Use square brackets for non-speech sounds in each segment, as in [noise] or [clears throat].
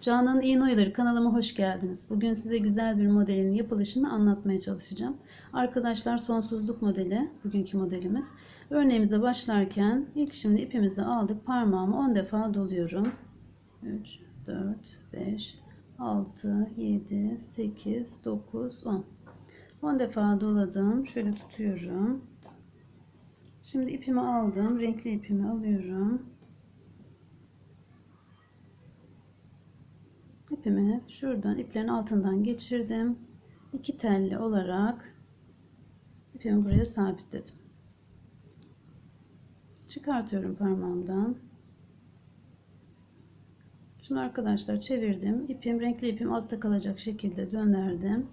Canan'ın İğne Oyaları kanalıma hoş geldiniz. Bugün size güzel bir modelin yapılışını anlatmaya çalışacağım. Arkadaşlar sonsuzluk modeli bugünkü modelimiz. Örneğimize başlarken ilk şimdi ipimizi aldık. Parmağımı 10 defa doluyorum. 3, 4, 5, 6, 7, 8, 9, 10. 10 defa doladım. Şöyle tutuyorum. Şimdi ipimi aldım. Renkli ipimi alıyorum. İpimi şuradan iplerin altından geçirdim. İki telli olarak ipimi buraya sabitledim. Çıkartıyorum parmağımdan. Şimdi arkadaşlar çevirdim. İpim renkli ipim altta kalacak şekilde döndürdüm.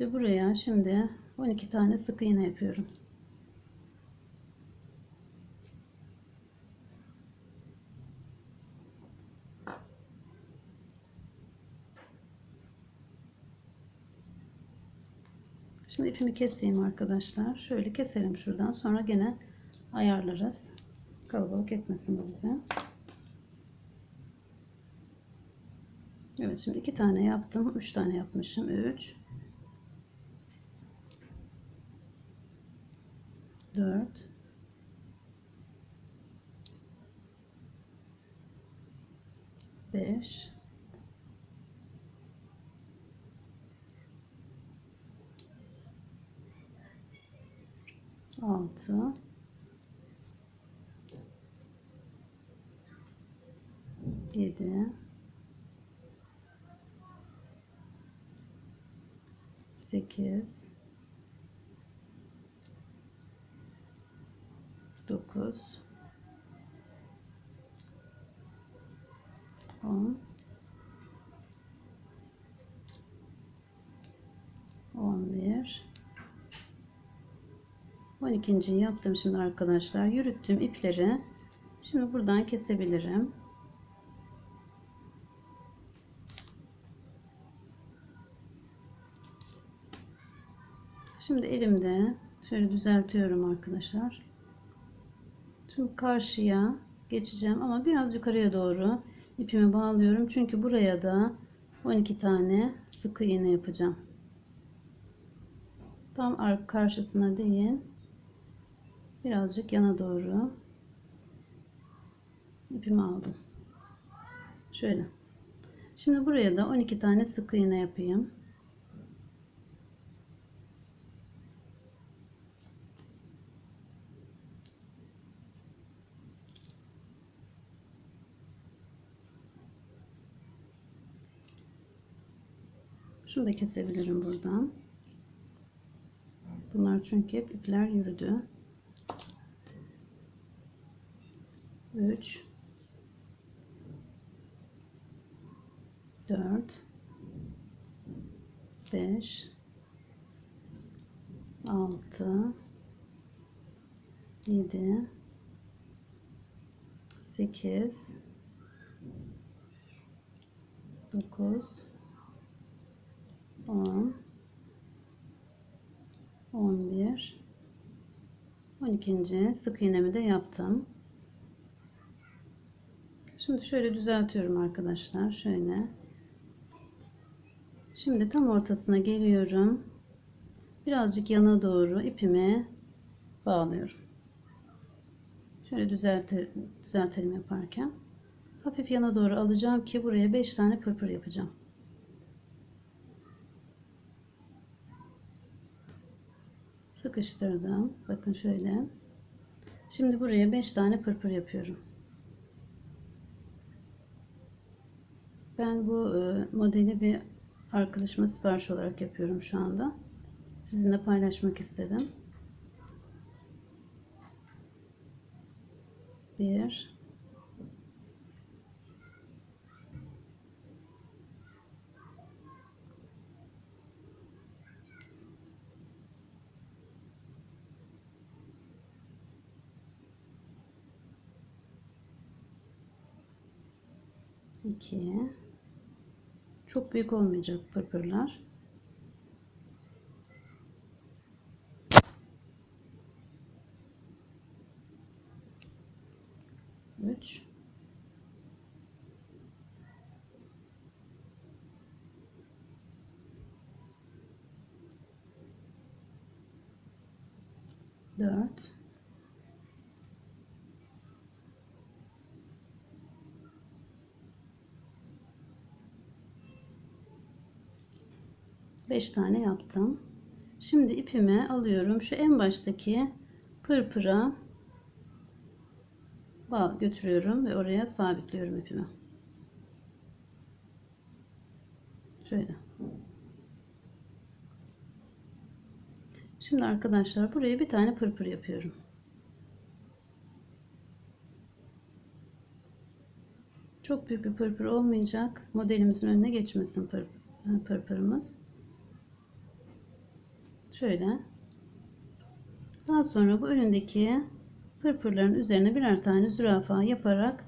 Ve buraya şimdi 12 tane sık iğne yapıyorum. Şimdi ipimi keseyim arkadaşlar. Şöyle keselim şuradan. Sonra gene ayarlarız. Kalabalık etmesin bu bize. Evet şimdi iki tane yaptım. Üç tane yapmışım. Üç. Dört. Beş. 6 7 8 9 10 11 12. yaptım şimdi arkadaşlar. Yürüttüğüm ipleri şimdi buradan kesebilirim. Şimdi elimde şöyle düzeltiyorum arkadaşlar. Şimdi karşıya geçeceğim ama biraz yukarıya doğru ipimi bağlıyorum. Çünkü buraya da 12 tane sıkı iğne yapacağım. Tam karşısına değil birazcık yana doğru ipimi aldım. Şöyle. Şimdi buraya da 12 tane sık iğne yapayım. Şunu da kesebilirim buradan. Bunlar çünkü hep ipler yürüdü. 3 4 5 6 7 8 9 10 11 12. sık iğnemi de yaptım. Şimdi şöyle düzeltiyorum arkadaşlar. Şöyle. Şimdi tam ortasına geliyorum. Birazcık yana doğru ipimi bağlıyorum. Şöyle düzeltelim yaparken. Hafif yana doğru alacağım ki buraya 5 tane pırpır yapacağım. Sıkıştırdım. Bakın şöyle. Şimdi buraya 5 tane pırpır yapıyorum. Ben bu e, modeli bir arkadaşıma sipariş olarak yapıyorum şu anda. Sizinle paylaşmak istedim. Bir, iki, çok büyük olmayacak pırpırlar. Üç. Dört. 5 tane yaptım. Şimdi ipimi alıyorum. Şu en baştaki pırpıra bağ götürüyorum ve oraya sabitliyorum ipimi. Şöyle. Şimdi arkadaşlar buraya bir tane pırpır yapıyorum. Çok büyük bir pırpır olmayacak. Modelimizin önüne geçmesin pır, pırpırımız. Şöyle. Daha sonra bu önündeki pırpırların üzerine birer tane zürafa yaparak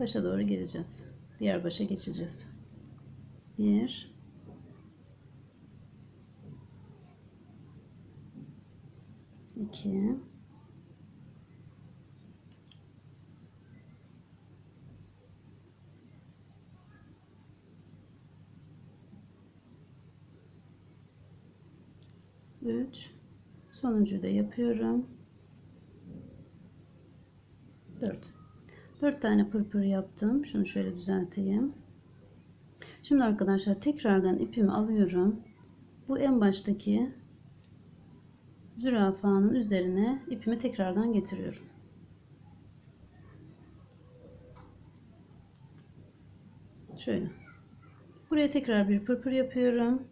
başa doğru geleceğiz. Diğer başa geçeceğiz. 1 2 3 sonuncuyu da yapıyorum. 4 4 tane pırpır yaptım. Şunu şöyle düzelteyim. Şimdi arkadaşlar tekrardan ipimi alıyorum. Bu en baştaki zürafanın üzerine ipimi tekrardan getiriyorum. Şöyle. Buraya tekrar bir pırpır yapıyorum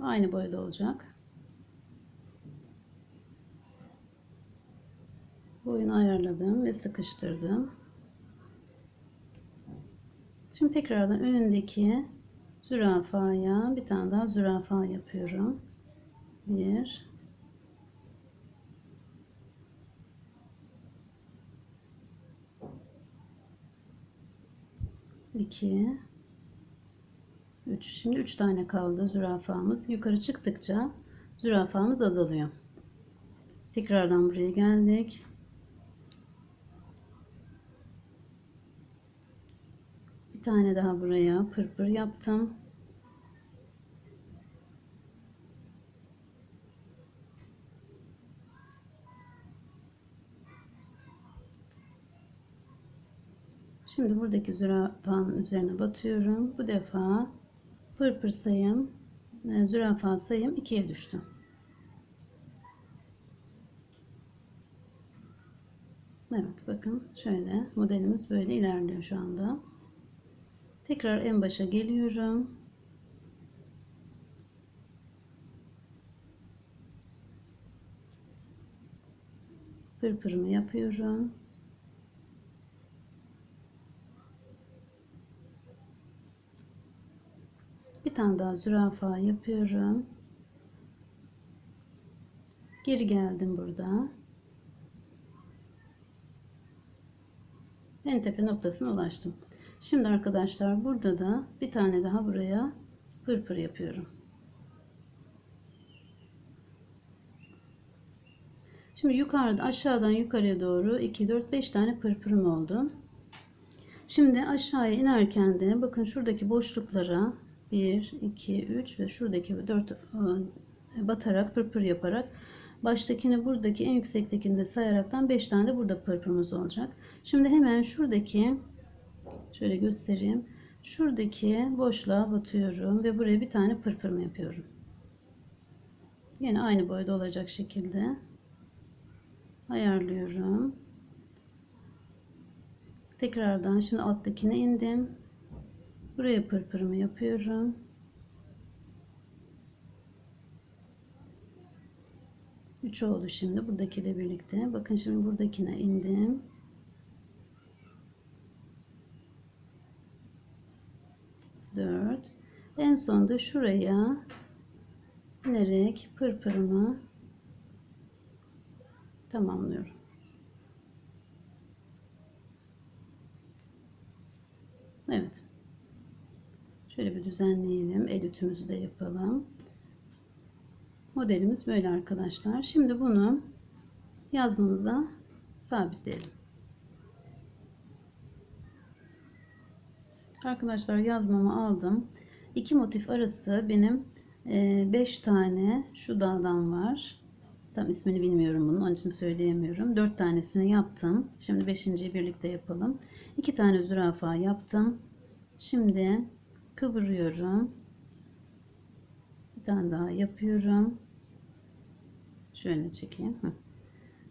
Aynı boyda olacak. Boyunu ayarladım ve sıkıştırdım. Şimdi tekrardan önündeki zürafaya bir tane daha zürafa yapıyorum. Bir, iki, 3. Şimdi 3 tane kaldı zürafamız. Yukarı çıktıkça zürafamız azalıyor. Tekrardan buraya geldik. Bir tane daha buraya pırpır yaptım. Şimdi buradaki zürafanın üzerine batıyorum. Bu defa pırpır sayım, e, zürafa sayım 2'ye düştü. Evet bakın şöyle modelimiz böyle ilerliyor şu anda. Tekrar en başa geliyorum. Pırpırımı yapıyorum. Tane daha zürafa yapıyorum. Geri geldim burada. En tepe noktasına ulaştım. Şimdi arkadaşlar burada da bir tane daha buraya pırpır yapıyorum. Şimdi yukarıda aşağıdan yukarıya doğru 2 4 5 tane pırpırım oldu. Şimdi aşağıya inerken de bakın şuradaki boşluklara 1, 2, 3 ve şuradaki 4 e, batarak pırpır yaparak baştakini buradaki en yüksektekini de sayaraktan 5 tane de burada pırpırımız olacak. Şimdi hemen şuradaki şöyle göstereyim. Şuradaki boşluğa batıyorum ve buraya bir tane pırpırma yapıyorum. Yine aynı boyda olacak şekilde ayarlıyorum. Tekrardan şimdi alttakine indim. Buraya pırpırımı yapıyorum. Üç oldu şimdi buradakiyle birlikte. Bakın şimdi buradakine indim. Dört. En sonunda şuraya inerek pırpırımı tamamlıyorum. Evet. Şöyle bir düzenleyelim. El de yapalım. Modelimiz böyle arkadaşlar. Şimdi bunu yazmamıza sabitleyelim. Arkadaşlar yazmamı aldım. İki motif arası benim 5 tane şu dağdan var. Tam ismini bilmiyorum bunun. Onun için söyleyemiyorum. 4 tanesini yaptım. Şimdi 5.yi birlikte yapalım. 2 tane zürafa yaptım. Şimdi kıvırıyorum. Bir tane daha yapıyorum. Şöyle çekeyim.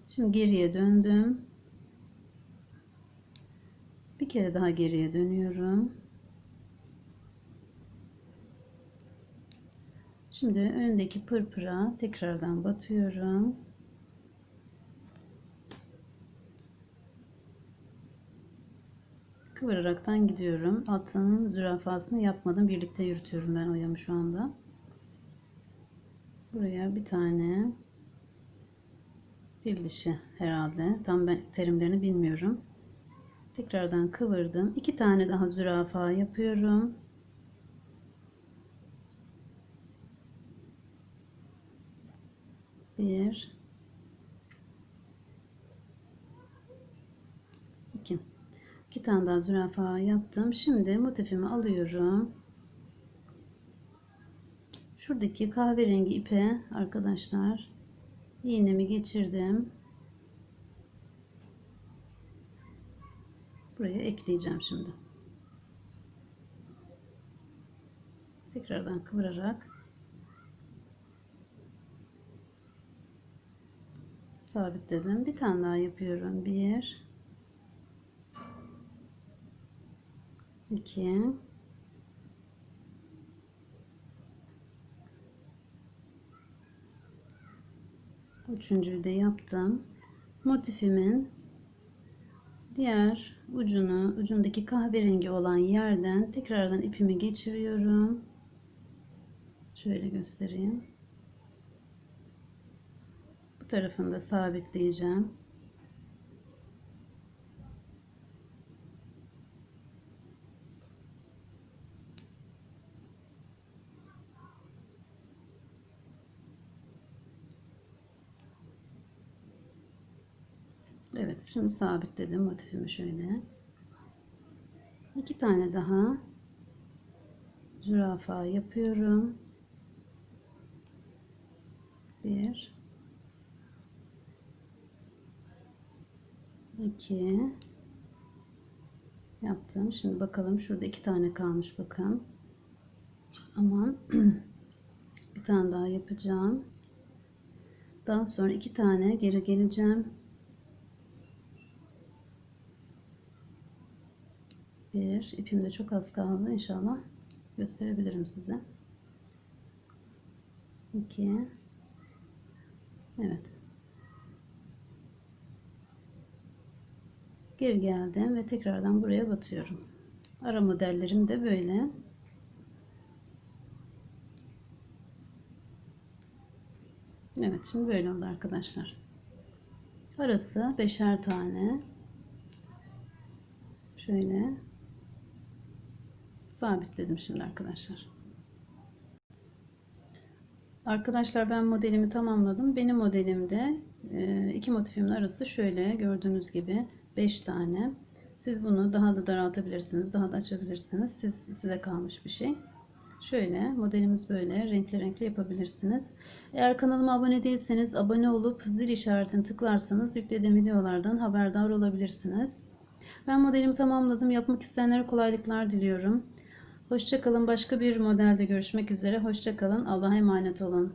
Şimdi geriye döndüm. Bir kere daha geriye dönüyorum. Şimdi öndeki pırpıra tekrardan batıyorum. Kıvıraraktan gidiyorum. Altının zürafasını yapmadım. Birlikte yürütüyorum ben oyamı şu anda. Buraya bir tane bir dişi herhalde. Tam ben terimlerini bilmiyorum. Tekrardan kıvırdım. İki tane daha zürafa yapıyorum. Bir. 2 tane daha zürafa yaptım. Şimdi motifimi alıyorum. Şuradaki kahverengi ipe arkadaşlar iğnemi geçirdim. Buraya ekleyeceğim şimdi. Tekrardan kıvırarak sabitledim. Bir tane daha yapıyorum. Bir, iki, üçüncüyü de yaptım. Motifimin diğer ucunu, ucundaki kahverengi olan yerden tekrardan ipimi geçiriyorum. Şöyle göstereyim. Bu tarafını da sabitleyeceğim. Evet şimdi sabitledim motifimi şöyle. İki tane daha zürafa yapıyorum. Bir, iki yaptım. Şimdi bakalım şurada iki tane kalmış bakın. O zaman [clears throat] bir tane daha yapacağım. Daha sonra iki tane geri geleceğim. Bir ipimde çok az kaldı. İnşallah gösterebilirim size. 2 Evet. Geri geldim ve tekrardan buraya batıyorum. Ara modellerim de böyle. Evet şimdi böyle oldu arkadaşlar. Arası beşer tane. Şöyle sabitledim şimdi arkadaşlar. Arkadaşlar ben modelimi tamamladım. Benim modelimde e, iki motifimin arası şöyle gördüğünüz gibi 5 tane. Siz bunu daha da daraltabilirsiniz, daha da açabilirsiniz. Siz size kalmış bir şey. Şöyle modelimiz böyle renkli renkli yapabilirsiniz. Eğer kanalıma abone değilseniz abone olup zil işaretini tıklarsanız yüklediğim videolardan haberdar olabilirsiniz. Ben modelimi tamamladım. Yapmak isteyenlere kolaylıklar diliyorum. Hoşçakalın. Başka bir modelde görüşmek üzere. Hoşçakalın. Allah'a emanet olun.